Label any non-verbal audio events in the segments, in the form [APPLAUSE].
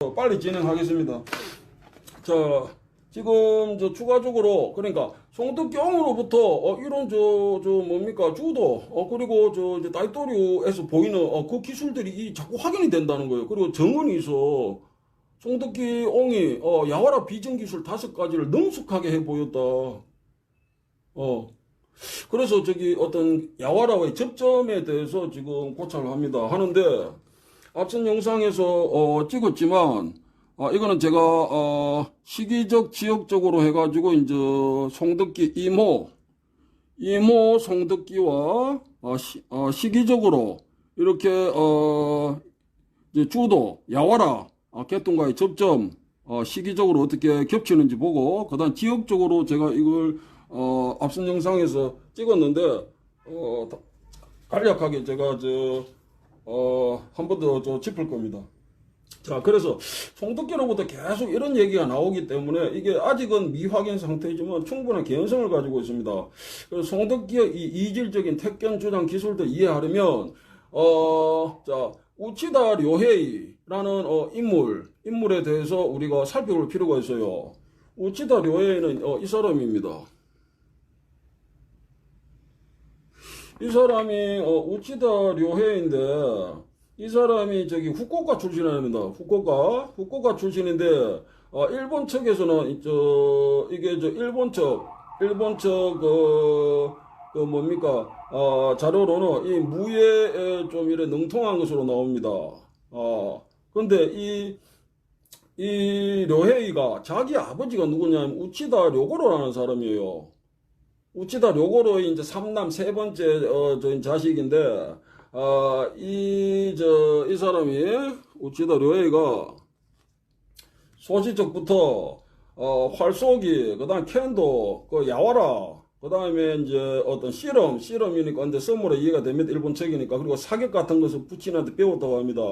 어, 빨리 진행하겠습니다. 자, 지금 저 추가적으로 그러니까 송덕경으로부터 어, 이런 저, 저 뭡니까 주도 어, 그리고 저 이제 다이토리오에서 보이는 어, 그 기술들이 이 자꾸 확인이 된다는 거예요. 그리고 정은이 있어. 송덕기 옹이 어, 야와라 비전 기술 다섯 가지를 능숙하게 해 보였다. 어. 그래서 저기 어떤 야와라와의 접점에 대해서 지금 고찰을 합니다. 하는데 앞선 영상에서 어, 찍었지만 아, 이거는 제가 어, 시기적 지역적으로 해가지고 이제 송덕기 이모 이모 송덕기와 어, 시, 어, 시기적으로 이렇게 어, 주도 야와라 아, 개통과의 접점 어, 시기적으로 어떻게 겹치는지 보고 그다음 지역적으로 제가 이걸 어, 앞선 영상에서 찍었는데 어, 다- 간략하게 제가 저 어, 한 번 더 저 짚을 겁니다. 자, 그래서 송덕기로부터 계속 이런 얘기가 나오기 때문에 이게 아직은 미확인 상태이지만 충분한 개연성을 가지고 있습니다. 그래서 송덕기의 이 이질적인 택견 주장 기술도 이해하려면 어, 자, 우치다 료헤이라는 어, 인물, 인물에 대해서 우리가 살펴볼 필요가 있어요. 우치다 료헤이는 어, 이 사람입니다. 이 사람이 어, 우치다 료헤인데 이 사람이 저기 후쿠오카 출신입니다. 후쿠오카 후쿠오카 출신인데 어, 일본 측에서는 이- 저 이게 저 일본 측 일본 측그 그 뭡니까 어, 자료로는 이 무예에 좀 이래 능통한 것으로 나옵니다. 어 근데 이이 료헤이가 자기 아버지가 누구냐면 우치다 료고로라는 사람이에요. 우치다 료고로의 이제 삼남 세 번째 어, 저 자식인데 어, 이, 저, 이 사람이 우치다 료에이가 소시적부터 어, 활쏘기, 그 다음 캔도, 그 야와라, 그 다음에 이제 어떤 씨름, 씨름이니까 근데 썸으로 이해가 됩니다. 일본 책이니까. 그리고 사격 같은 것을 부친한테 배웠다고 합니다.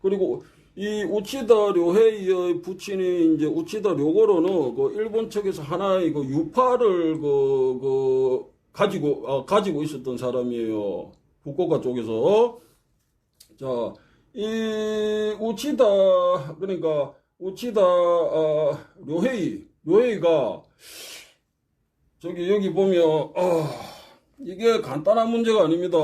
그리고 이 우치다 료헤이의 부친이 이제 우치다 료고로는 그 일본 측에서 하나의 그 유파를 그, 그 가지고 아, 가지고 있었던 사람이에요. 후쿠오카 쪽에서 자, 이 우치다 그러니까 우치다 아, 료헤이 료헤이가 저기 여기 보면 아, 이게 간단한 문제가 아닙니다.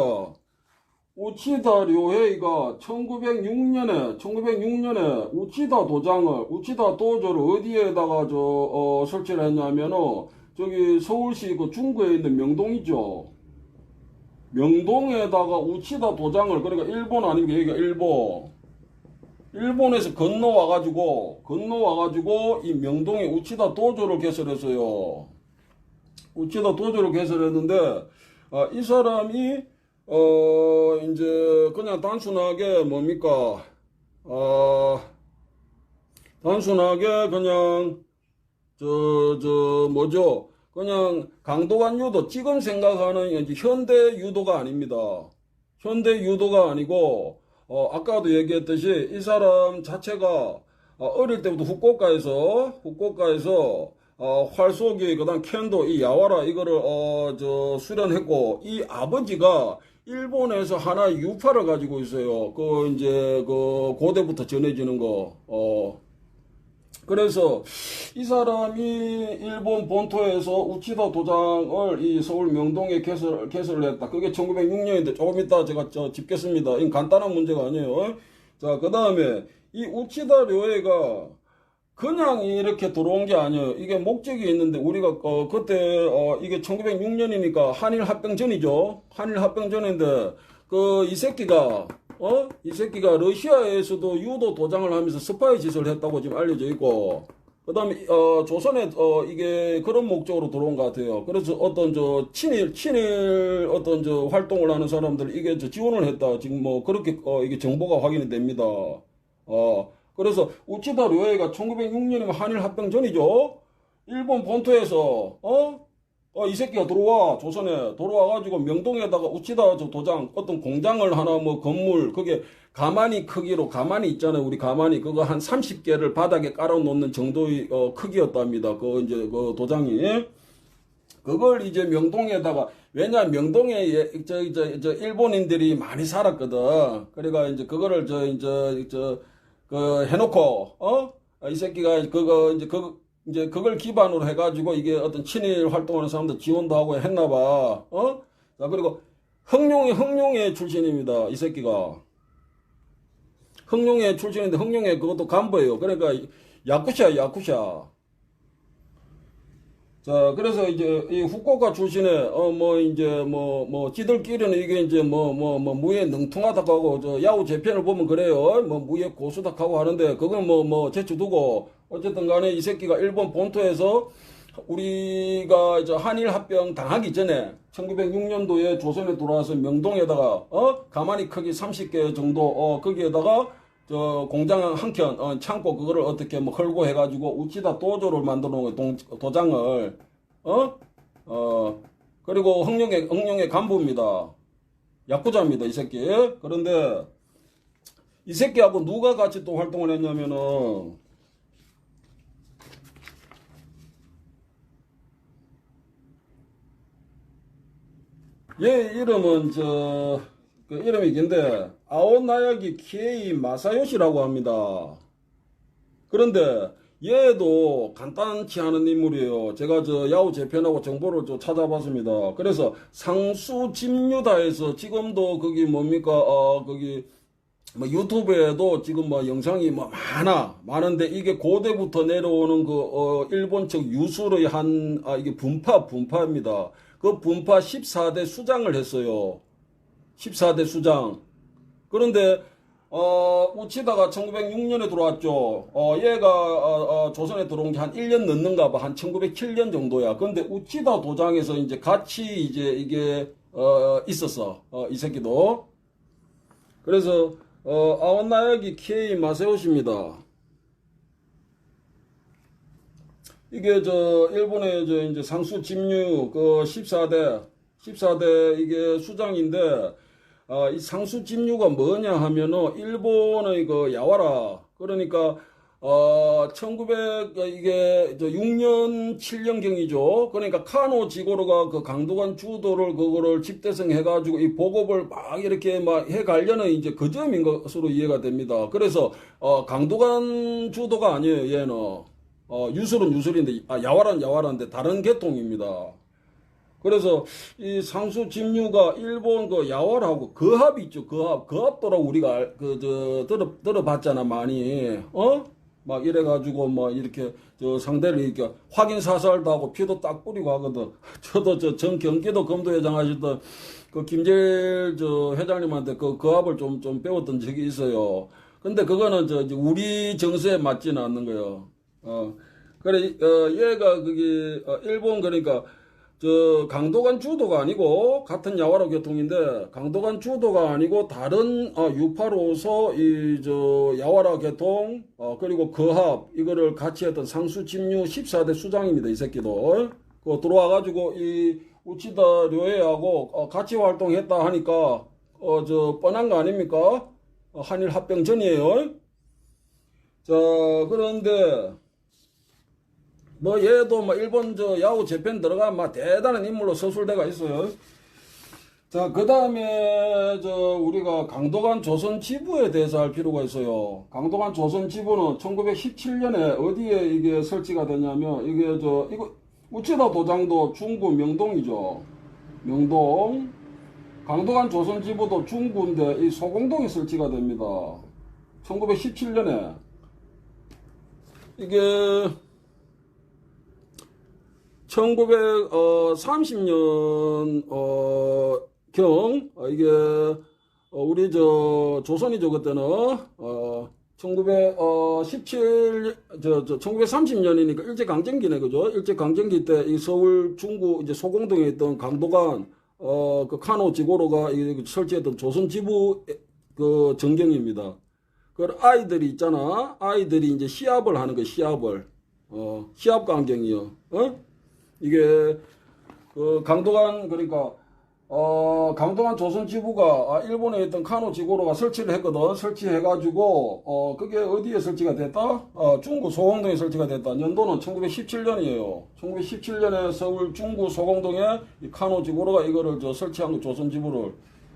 우치다 료헤이가 1906년에 1906년에 우치다 도장을 우치다 도저를 어디에다가 저 어, 설치를 했냐면은 저기 서울시 그 중구에 있는 명동이죠. 명동에다가 우치다 도장을 그러니까 일본 아닙니까 여기가 일본 일본에서 건너와 가지고 건너와 가지고 이 명동에 우치다 도조를 개설했어요. 우치다 도조를 개설했는데 아, 이 사람이 어 이제 그냥 단순하게 뭡니까 아 단순하게 그냥 저 저 뭐죠 그냥 강도관 유도 지금 생각하는 현대 유도가 아닙니다. 현대 유도가 아니고 어 아까도 얘기했듯이 이 사람 자체가 어, 어릴 때부터 후쿠오카에서 후쿠오카에서 어, 활쏘기 그 다음 캔도 이 야와라 이거를 어 저 수련했고 이 아버지가 일본에서 하나 유파를 가지고 있어요. 그 이제 그 고대부터 전해지는 거. 어 그래서 이 사람이 일본 본토에서 우치다 도장을 이 서울 명동에 개설, 개설을 했다. 그게 1906년인데 조금 이따 제가 저 짚겠습니다. 이 간단한 문제가 아니에요. 자, 그 다음에 이 우치다 료에가 그냥 이렇게 들어온 게 아니에요. 이게 목적이 있는데 우리가 어, 그때 어, 이게 1906년이니까 한일 합병 전이죠. 한일 합병 전인데 그 이 새끼가 어? 이 새끼가 러시아에서도 유도 도장을 하면서 스파이 짓을 했다고 지금 알려져 있고 그다음에 어 조선에 어 이게 그런 목적으로 들어온 것 같아요. 그래서 어떤 저 친일 친일 어떤 저 활동을 하는 사람들 이게 저 지원을 했다. 지금 뭐 그렇게 어 이게 정보가 확인이 됩니다. 어 그래서 우치다 료에가 1906년이면 한일 합병 전이죠. 일본 본토에서 어? 어, 이 새끼가 들어와, 조선에, 들어와가지고 명동에다가 우치다 저 도장, 어떤 공장을 하나, 뭐, 건물, 그게 가만히 크기로, 가만히 있잖아요. 우리 가만히, 그거 한 30개를 바닥에 깔아놓는 정도의, 어, 크기였답니다. 그, 이제, 그 도장이. 그걸 이제 명동에다가, 왜냐, 명동에, 예, 저, 저, 저, 일본인들이 많이 살았거든. 그래가 이제 그거를 저, 이제, 저, 그그 해놓고 어? 이 새끼가 그거 이제 그 이제 그걸 기반으로 해가지고 이게 어떤 친일 활동하는 사람들 지원도 하고 했나봐. 어? 자 그리고 흥룡이 흥룡의 출신입니다. 이 새끼가 흥룡의 출신인데 흥룡의 그것도 간부예요. 그러니까 야쿠샤 야쿠샤. 자, 그래서 이제 이 후쿠오카 출신의 어 뭐 이제 뭐 뭐 지들끼리는 이게 이제 뭐 뭐 뭐 무예 능통하다고 하고 저 야후 재편을 보면 그래요. 뭐 무예 고수다고 하는데 그건 뭐 뭐 제쳐 두고 어쨌든 간에 이 새끼가 일본 본토에서 우리가 이제 한일 합병 당하기 전에 1906년도에 조선에 들어와서 명동에다가 어 가만히 크기 30개 정도 어 거기에다가 저 공장 한 켠, 어, 창고 그거를 어떻게 뭐 헐고 해가지고 우치다 도조를 만들어 놓은 동, 도장을 어? 어 그리고 흥룡의 흥룡의 간부입니다. 야쿠자입니다 이 새끼. 그런데 이 새끼하고 누가 같이 또 활동을 했냐면은 얘 이름은 저, 그 이름이 긴데, 아오나야기 키에이 마사요시라고 합니다. 그런데 얘도 간단치 않은 인물이에요. 제가 저 야후 재편하고 정보를 좀 찾아봤습니다. 그래서 상수 집류다에서 지금도 거기 뭡니까, 어, 거기 뭐 유튜브에도 지금 뭐 영상이 뭐 많아 많은데 이게 고대부터 내려오는 그 어, 일본 측 유술의 한 아, 이게 분파 분파입니다. 그 분파 14대 수장을 했어요. 14대 수장. 그런데 어, 우치다가 1906년에 들어왔죠. 어, 얘가 어, 어, 조선에 들어온 게 한 1년 넘는가 봐. 한 1907년 정도야. 근데 우치다 도장에서 이제 같이 이제 이게 어, 있었어. 어, 이 새끼도. 그래서 어, 아원나야기 K 마세오시입니다. 이게 저 일본의 저 이제 상수 집류 그 14대 14대 이게 수장인데 아, 이 상수 집류가 뭐냐 하면은 일본의 그 야와라 그러니까 어, 1900, 이게, 저 6년, 7년경이죠. 그러니까 카노 지고로가 그 강도관 주도를 그거를 집대성 해가지고 이 보급을 막 이렇게 막 해가려는 이제 그 점인 것으로 이해가 됩니다. 그래서, 어, 강도관 주도가 아니에요, 얘는. 어, 유술은 유술인데, 아, 야와란 야와란데 다른 계통입니다. 그래서 이 상수 집류가 일본 그 야월하고 거합 있죠. 거합 거합도라고 우리가 알- 그저 들어 들어봤잖아 많이. 어? 막 이래가지고 뭐 이렇게 저 상대를 이렇게 확인 사살도 하고 피도 딱 뿌리고 하거든. [LAUGHS] 저도 저 전 경기도 검도회장 하셨던 그 김재일 저 회장님한테 그 거합을 좀 좀 배웠던 적이 있어요. 근데 그거는 저 우리 정서에 맞지는 않는 거예요. 어. 그래 어 얘가 그게 어, 일본 그러니까 저 강도관 주도가 아니고 같은 야와로 계통인데 강도관 주도가 아니고 다른 어, 유파로서 이 저 야와라 계통 어, 그리고 거합 이거를 같이 했던 상수 집류 14대 수장입니다 이 새끼도 그 들어와 가지고 이 우치다 료에하고 어, 같이 활동했다 하니까 어 저 뻔한 거 아닙니까? 어, 한일 합병 전이에요. 자 그런데 뭐 얘도 뭐 일본 저 야후 재팬 들어가 막 대단한 인물로 서술대가 있어요. 자, 그 다음에 저 우리가 강도관 조선 지부에 대해서 할 필요가 있어요. 강도관 조선 지부는 1917년에 어디에 이게 설치가 됐냐면 이게 저 이거 우치다 도장도 중구 명동이죠. 명동. 강도관 조선 지부도 중구인데 이 소공동에 설치가 됩니다. 1917년에 이게 1930년 어, 경 어, 이게 어, 우리 저 조선이죠 그때는 어 1917, 저, 저, 1930년이니까 일제강점기네, 그죠? 일제강점기 때 이 서울 중구 이제 소공동에 있던 강도관, 어, 그 카노 지고로가 이 설치했던 조선지부 그 전경입니다. 그 아이들이 있잖아. 아이들이 이제 시합을 하는 거, 시합을. 어, 시합 광경이요. 어? 이게 그 강도관 그러니까 어 강도관 조선 지부가 아, 일본에 있던 카노 지구로가 설치를 했거든. 설치해가지고 어 그게 어디에 설치가 됐다? 어 중구 소공동에 설치가 됐다. 연도는 1917년이에요. 1917년에 서울 중구 소공동에 이 카노 지구로가 이거를 저 설치한 거 조선 지부를.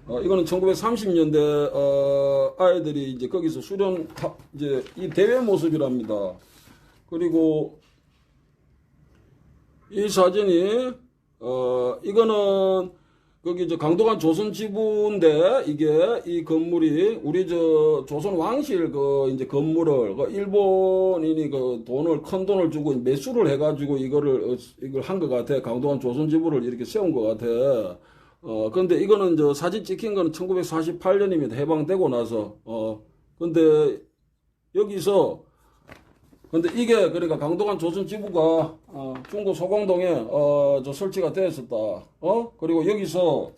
어, 이거는 1930년대 어, 아이들이 이제 거기서 수련 하- 이제 이 대회 모습이랍니다. 그리고 이 사진이 어 이거는 거기 저 강도관 조선 지부인데 이게 이 건물이 우리 저 조선 왕실 그 이제 건물을 그 일본인이 그 돈을 큰 돈을 주고 매수를 해가지고 이거를 어, 이걸 한 것 같아. 강도관 조선 지부를 이렇게 세운 것 같아. 어 근데 이거는 저 사진 찍힌 거는 1948년입니다. 해방되고 나서. 어 근데 여기서 근데 이게 그러니까 강동원 조선 지부가 어, 중구 소공동에 어, 저 설치가 되었었다. 어? 그리고 여기서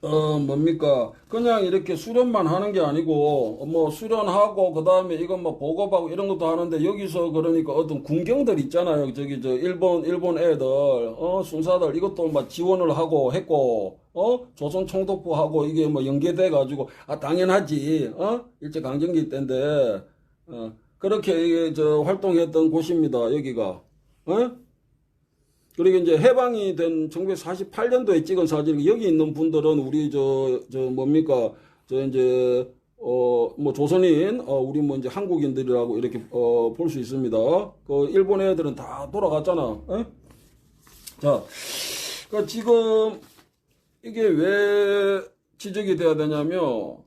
어 뭡니까? 그냥 이렇게 수련만 하는 게 아니고 뭐 수련하고 그 다음에 이거 뭐 보급하고 이런 것도 하는데 여기서 그러니까 어떤 군경들 있잖아요. 저기 저 일본 일본 애들 어? 순사들 이것도 막 지원을 하고 했고 어? 조선 총독부하고 이게 뭐 연계돼 가지고 아 당연하지. 어? 일제 강점기 때인데 어 그렇게 저 활동했던 곳입니다 여기가 어 그리고 이제 해방이 된 1948년도에 찍은 사진 여기 있는 분들은 우리 저 저 뭡니까 저 이제 어 뭐 조선인 어 우리 뭐 이제 한국인들이라고 이렇게 어 볼 수 있습니다. 그 일본 애들은 다 돌아갔잖아. 에? 자, 그 지금 이게 왜 지적이 돼야 되냐면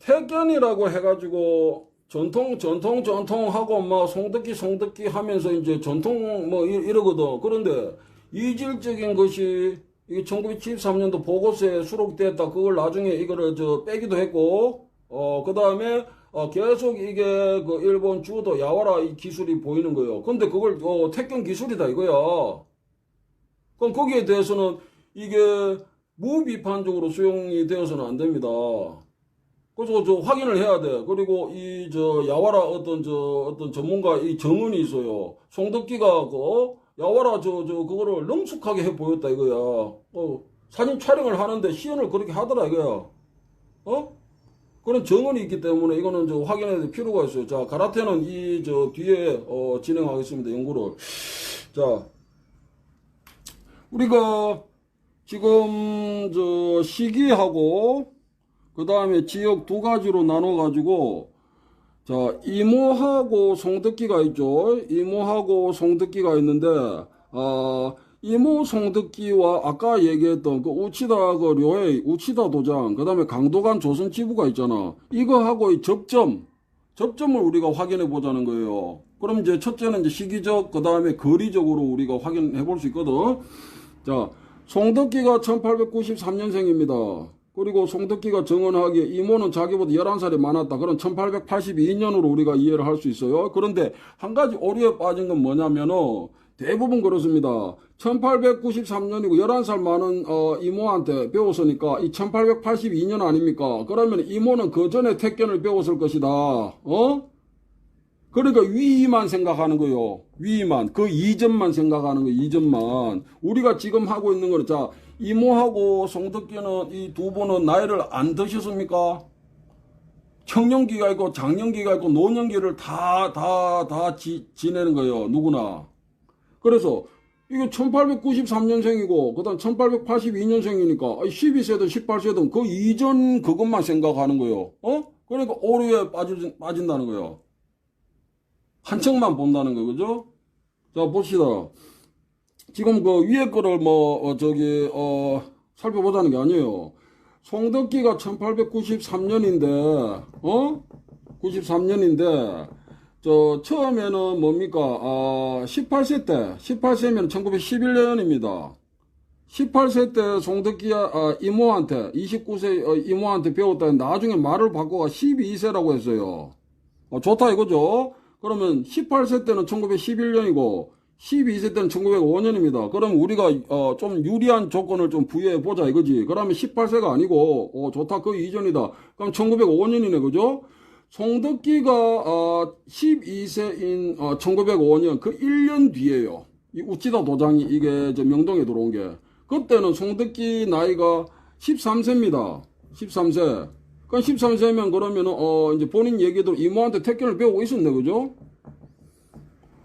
태견이라고 해가지고 전통 전통 전통 하고 막 송듣기 송듣기 하면서 이제 전통 뭐 이- 이러거든. 그런데 이질적인 것이 이게 1973년도 보고서에 수록됐다. 그걸 나중에 이거를 저 빼기도 했고 어 그다음에 어 계속 이게 그 일본 주도 야와라 이 기술이 보이는 거예요. 근데 그걸 어 택견 기술이다 이거야. 그럼 거기에 대해서는 이게 무비판적으로 수용이 되어서는 안 됩니다. 그래서 저 확인을 해야 돼. 그리고 이 저 야와라 어떤 저 어떤 전문가 이 정은이 있어요. 송덕기가 그 야와라 저 저 그거를 능숙하게 해 보였다 이거야. 어 사진 촬영을 하는데 시연을 그렇게 하더라 이거야. 어? 그런 정은이 있기 때문에 이거는 저 확인해야 될 필요가 있어요. 자 가라테는 이 저 뒤에 어 진행하겠습니다 연구를. 자 우리가 지금 저 시기하고 그 다음에 지역 두 가지로 나눠 가지고, 자, 이모하고 송듣기가 있죠. 이모하고 송듣기가 있는데, 아, 이모 송듣기와 아까 얘기했던 그 우치다 그 료에 우치다 도장, 그 다음에 강도간 조선 지부가 있잖아. 이거하고 의 접점, 접점을 우리가 확인해 보자는 거예요. 그럼 이제 첫째는 이제 시기적, 그 다음에 거리적으로 우리가 확인해 볼 수 있거든. 자, 송덕기가 1893년생입니다. 그리고 송덕기가 정언하기에 이모는 자기보다 11살이 많았다. 그럼 1882년으로 우리가 이해를 할 수 있어요. 그런데 한 가지 오류에 빠진 건 뭐냐면은 대부분 그렇습니다. 1893년이고 11살 많은 어, 이모한테 배웠으니까 이 1882년 아닙니까? 그러면 이모는 그 전에 택견을 배웠을 것이다. 어? 그러니까 위만 생각하는 거요. 위만. 그 이전만 생각하는 거, 이전만. 우리가 지금 하고 있는 거는, 자, 이모하고 송덕기는 이 두 분은 나이를 안 드셨습니까? 청년기가 있고, 장년기가 있고, 노년기를 다, 다, 다 지, 지내는 거예요. 누구나. 그래서, 이게 1893년생이고, 그 다음 1882년생이니까, 12세든 18세든 그 이전 그것만 생각하는 거예요. 어? 그러니까 오류에 빠진, 빠진다는 거예요. 한층만 본다는 거, 그죠? 자, 봅시다. 지금 그 위에 거를 뭐, 어, 저기, 어, 살펴보자는 게 아니에요. 송덕기가 1893년인데, 어? 93년인데, 저, 처음에는 뭡니까, 아, 18세 때, 18세면 1911년입니다. 18세 때 송덕기야, 아, 이모한테, 29세 어, 이모한테 배웠다. 나중에 말을 바꿔가 12세라고 했어요. 어, 좋다 이거죠? 그러면 18세 때는 1911년이고 12세 때는 1905년입니다. 그럼 우리가 어, 좀 유리한 조건을 좀 부여해 보자 이거지. 그러면 18세가 아니고 어, 좋다 그 이전이다. 그럼 1905년이네 그죠? 송덕기가 어, 12세인 어, 1905년 그 1년 뒤에요. 이 우치다 도장이 이게 저 명동에 들어온 게 그때는 송덕기 나이가 13세입니다. 13세. 그러니까 13세면 그러면 어 이제 본인 얘기대로 이모한테 택견을 배우고 있었네 그죠?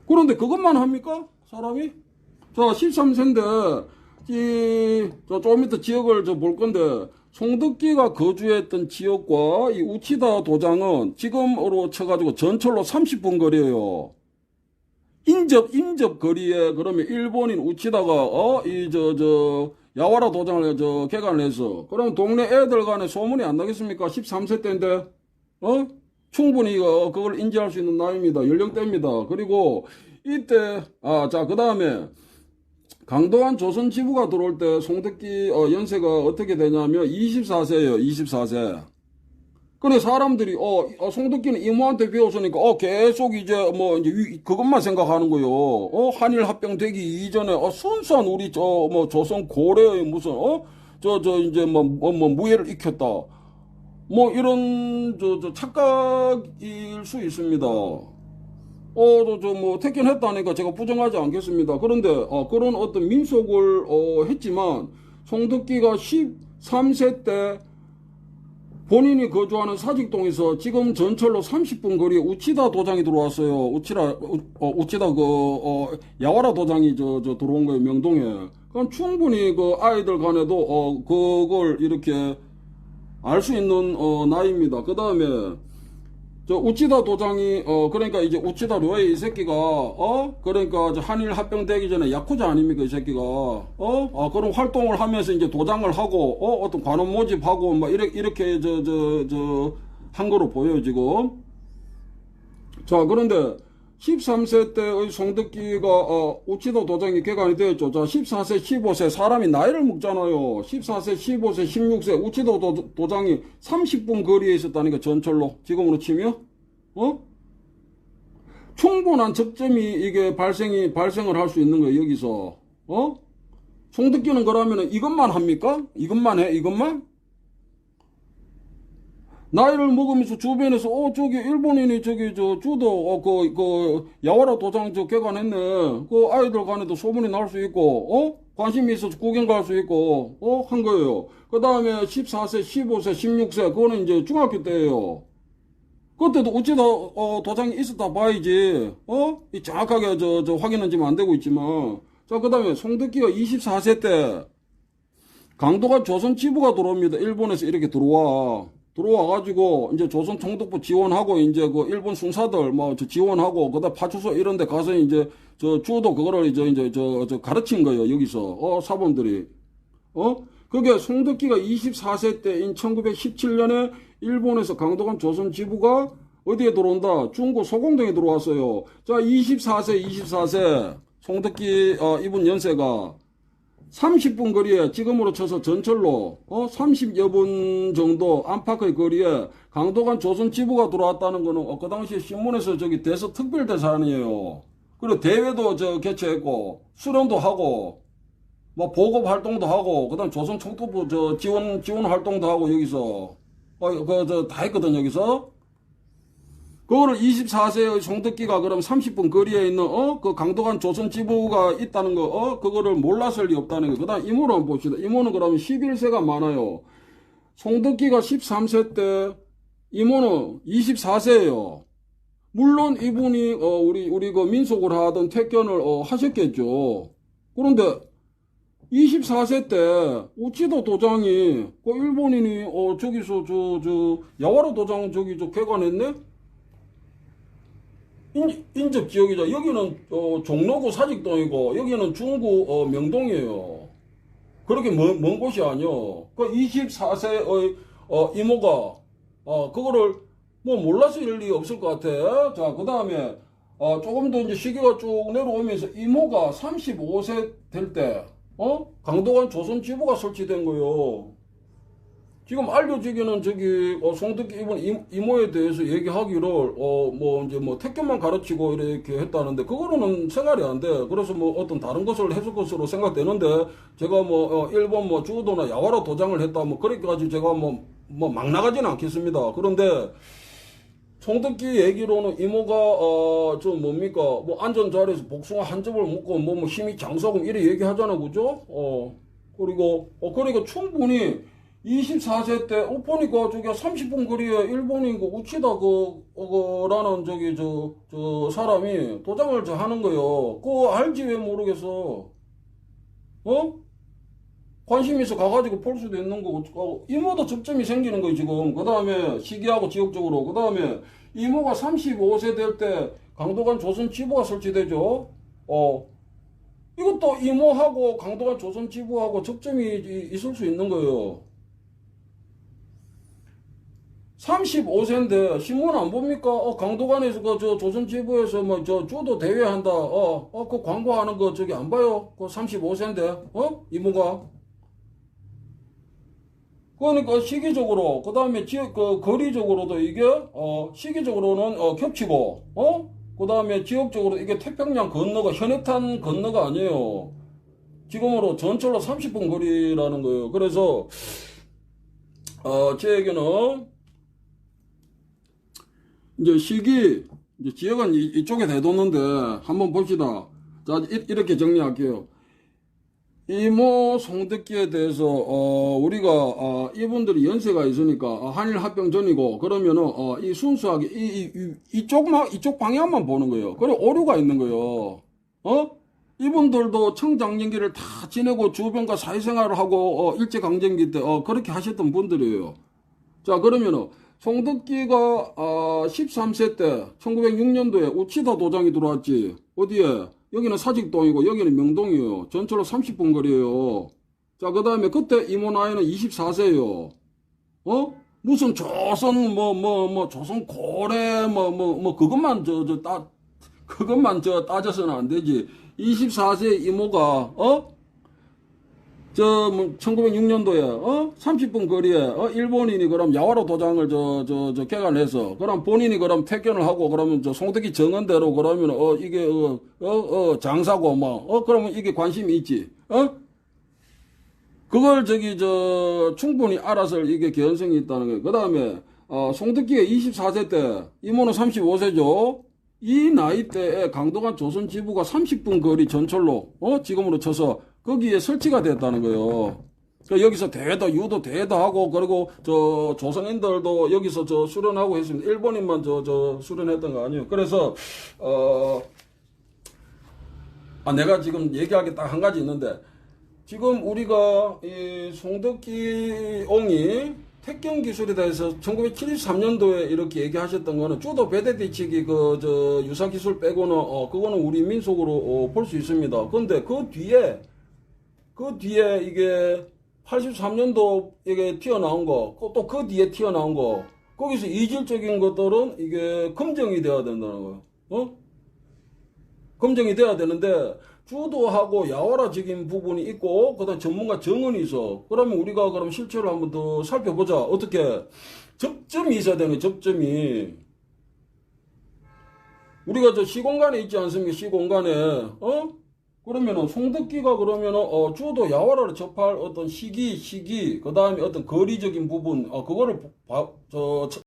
그런데 그것만 합니까? 사람이? 자 13세인데 이저 조금 이따 지역을 저 볼 건데 송덕기가 거주했던 지역과 이 우치다 도장은 지금으로 쳐가지고 전철로 30분 거리예요. 인접 인접 거리에 그러면 일본인 우치다가 어 이 저 저 야와라 도장을 저 개관을 해서 그럼 동네 애들 간에 소문이 안 나겠습니까? 13세 때인데 어 충분히 그걸 인지할 수 있는 나이입니다. 연령대입니다. 그리고 이때 아 자 그 다음에 강도한 조선 지부가 들어올 때 송덕기 어, 연세가 어떻게 되냐면 24세예요. 24세. 그래 사람들이 어, 어, 송덕기는 이모한테 배웠으니까 어 계속 이제 뭐 이제 위- 그것만 생각하는 거요. 어 한일 합병 되기 이전에 어 순수한 우리 저 뭐 조선 고려의 무슨 어 저 저 이제 뭐뭐뭐 무예를 익혔다. 뭐 이런 저 저 착각일 수 있습니다. 어, 저, 뭐, 택견했다니까 제가 부정하지 않겠습니다. 그런데, 어, 그런 어떤 민속을, 어, 했지만, 송덕기가 13세 때 본인이 거주하는 사직동에서 지금 전철로 30분 거리에 우치다 도장이 들어왔어요. 우치라, 우, 어, 우치다 그, 어, 야와라 도장이 저, 저 들어온 거예요, 명동에. 그럼 충분히 그 아이들 간에도, 어, 그걸 이렇게 알 수 있는, 어, 나이입니다. 그 다음에, 저 우치다 도장이 어 그러니까 이제 우치다 료에 이 새끼가 어 그러니까 저 한일 합병되기 전에 야쿠자 아닙니까 이 새끼가 어? 아 그런 활동을 하면서 이제 도장을 하고 어 어떤 관원 모집하고 막 이렇게 이렇게 저 저 저 한 거로 보여요 지금 자 그런데 13세 때의 송덕기가 어, 우치도 도장이 개관이 되었죠. 자 14세 15세 사람이 나이를 먹잖아요. 14세 15세 16세 우치도 도, 도장이 30분 거리에 있었다니까 전철로 지금으로 치면 어? 충분한 적점이 이게 발생이 발생을 할 수 있는 거예요 여기서 어? 송덕기는 그러면은 이것만 합니까? 이것만 해 이것만? 나이를 먹으면서 주변에서 어 저기 일본인이 저기 저 주도 어그 그 야와라 도장 저 개관했네. 그 아이들 간에도 소문이 날 수 있고 어? 관심이 있어서 구경 갈 수 있고 어? 한 거예요. 그 다음에 14세 15세 16세 그거는 이제 중학교 때예요. 그때도 어찌다 어, 도장이 있었다 봐야지 어? 이 정확하게 저 저 확인은 지금 안 되고 있지만. 자그 다음에 송덕기가 24세 때 강도가 조선 지부가 들어옵니다. 일본에서 이렇게 들어와. 들어와가지고, 이제 조선 총독부 지원하고, 이제 그 일본 순사들 뭐저 지원하고, 그 다음 파출소 이런 데 가서 이제 저 주도 그거를 이제, 이제 저, 저 가르친 거예요. 여기서. 어, 사범들이. 어? 그게 송덕기가 24세 때인 1917년에 일본에서 강도관 조선 지부가 어디에 들어온다? 중국 소공동에 들어왔어요. 자, 24세, 24세. 송덕기, 어, 이분 연세가 30분 거리에 지금으로 쳐서 전철로 어 30여 분 정도 안팎의 거리에 강도관 조선 지부가 들어왔다는 거는 어, 그 당시 신문에서 저기 대서 특별 대사관이에요. 그리고 대회도 저 개최했고 수련도 하고 뭐 보급 활동도 하고 그다음 조선 총독부 저 지원 지원 활동도 하고 여기서 어그저 다 했거든 여기서 그거를 24세의 송덕기가 그럼 30분 거리에 있는 어 그 강도관 조선 지부가 있다는 거 어 그거를 몰랐을 리 없다는 거. 그다음 이모를 한번 봅시다. 이모는 그러면 11세가 많아요. 송덕기가 13세 때 이모는 24세예요. 물론 이분이 어 우리 우리 그 민속을 하던 택견을 어 하셨겠죠. 그런데 24세 때 우치도 도장이 그 일본인이 어 저기서 저 저 야와라 도장 저기 저 개관했네. 인, 인접 지역이죠. 여기는 어, 종로구 사직동이고 여기는 중구 어, 명동이에요. 그렇게 먼, 먼 곳이 아니요. 그 24세의 어, 이모가 어, 그거를 뭐 몰랐을 일이 없을 것 같아. 자, 그 다음에 어, 조금 더 이제 시기가 쭉 내려오면서 이모가 35세 될 때, 어? 강도관 조선 지부가 설치된 거요. 지금 알려지기는 저기 어, 송덕기 이번 이- 이모에 대해서 얘기하기를 어 뭐 이제 뭐 택견만 가르치고 이렇게 했다는데 그거로는 생활이 안 돼. 그래서 뭐 어떤 다른 것을 했을 것으로 생각되는데 제가 뭐 어, 일본 뭐 주도나 야와라 도장을 했다 뭐 그렇게까지 제가 뭐 뭐 막 나가지는 않겠습니다. 그런데 송덕기 얘기로는 이모가 어 저 뭡니까 뭐 앉은 자리에서 복숭아 한 접을 먹고 뭐, 뭐 힘이 장사금 이래 얘기하잖아 그죠? 어 그리고 어 그러니까 충분히 24세 때, 어, 보니까 저기 30분 거리에 일본인 그 우치다 그, 어, 그 라는 저기 저, 저 사람이 도장을 저 하는 거요. 그거 알지 왜 모르겠어? 어? 관심 있어 가가지고 볼 수도 있는 거고 어, 이모도 접점이 생기는 거예요 지금 그 다음에 시기하고 지역적으로 그 다음에 이모가 35세 될 때 강도관 조선 지부가 설치되죠 어 이것도 이모하고 강도관 조선 지부하고 접점이 이- 있을 수 있는 거예요 35세인데 신문 안 봅니까? 어, 강도관에서 그 저 조선 지부에서 뭐 저 주도 대회 한다. 어, 어, 그 광고하는 거 저기 안 봐요? 그 35세인데, 어? 이모가. 그러니까 시기적으로, 그 다음에 지역, 그 거리적으로도 이게, 어, 시기적으로는 어, 겹치고, 어? 그 다음에 지역적으로 이게 태평양 건너가, 현해탄 건너가 아니에요. 지금으로 전철로 30분 거리라는 거예요. 그래서, 어, 제 얘기는, 이제 시기, 이제 지역은 이, 이쪽에 대도는데 한번 봅시다. 자, 이, 이렇게 정리할게요. 이모 송덕기에 대해서 어, 우리가 어, 이분들이 연세가 있으니까 어, 한일 합병 전이고 그러면은 어, 이 순수하게 이, 이, 이, 이 쪽만 이쪽 방향만 보는 거예요. 그래 오류가 있는 거예요. 어? 이분들도 청장년기를 다 지내고 주변과 사회생활을 하고 어, 일제강점기 때 어, 그렇게 하셨던 분들이에요. 자 그러면은 송덕기가 어, 13세 때 1906년도에 우치다 도장이 들어왔지. 어디에? 여기는 사직동이고 여기는 명동이에요. 전철로 30분 거리에요. 자 그 다음에 그때 이모 나이는 24세예요. 어? 무슨 조선 뭐 뭐 뭐 조선 고래 뭐 뭐 뭐 그것만 저 저 따 그것만 저 따져서는 안 되지. 24세 이모가 어 저, 뭐, 1906년도에, 어? 30분 거리에, 어? 일본인이 그럼 야와로 도장을 저, 저, 저, 개간해서, 그럼 본인이 그럼 택견을 하고, 그러면 저 송덕기 정언대로 그러면, 어, 이게, 어, 어, 어, 장사고, 뭐, 어, 그러면 이게 관심이 있지, 어? 그걸 저기, 저, 충분히 알아서 이게 개연성이 있다는 거예요. 그 다음에, 어, 송덕기가 24세 때, 이모는 35세죠? 이 나이 때에 강도관 조선 지부가 30분 거리 전철로, 어, 지금으로 쳐서 거기에 설치가 됐다는 거예요. 그 여기서 대회도, 유도 대회도 하고, 그리고 저 조선인들도 여기서 저 수련하고 했습니다. 일본인만 저, 저 수련했던 거 아니에요. 그래서, 어, 아, 내가 지금 얘기할 게딱한 가지 있는데, 지금 우리가 이 송덕기 옹이 택경 기술에 대해서 1973년도에 이렇게 얘기하셨던 거는 주도 배대대 측이 그저 유사 기술 빼고는 어 그거는 우리 민속으로 어, 볼 수 있습니다. 근데 그 뒤에 그 뒤에 이게 83년도 이게 튀어나온 거, 또 그 뒤에 튀어나온 거, 거기서 이질적인 것들은 이게 검증이 돼야 된다는 거예요. 어? 검증이 돼야 되는데 주도하고 야와라적인 부분이 있고 그 다음 전문가 정언이 있어. 그러면 우리가 그럼 실체를 한번 더 살펴보자. 어떻게 접점이 있어야 되는 접점이 우리가 저 시공간에 있지 않습니까? 시공간에 어? 그러면은 송덕기가 그러면은 어 주도 야와라를 접할 어떤 시기 시기 그 다음에 어떤 거리적인 부분 어 그거를 봐- 저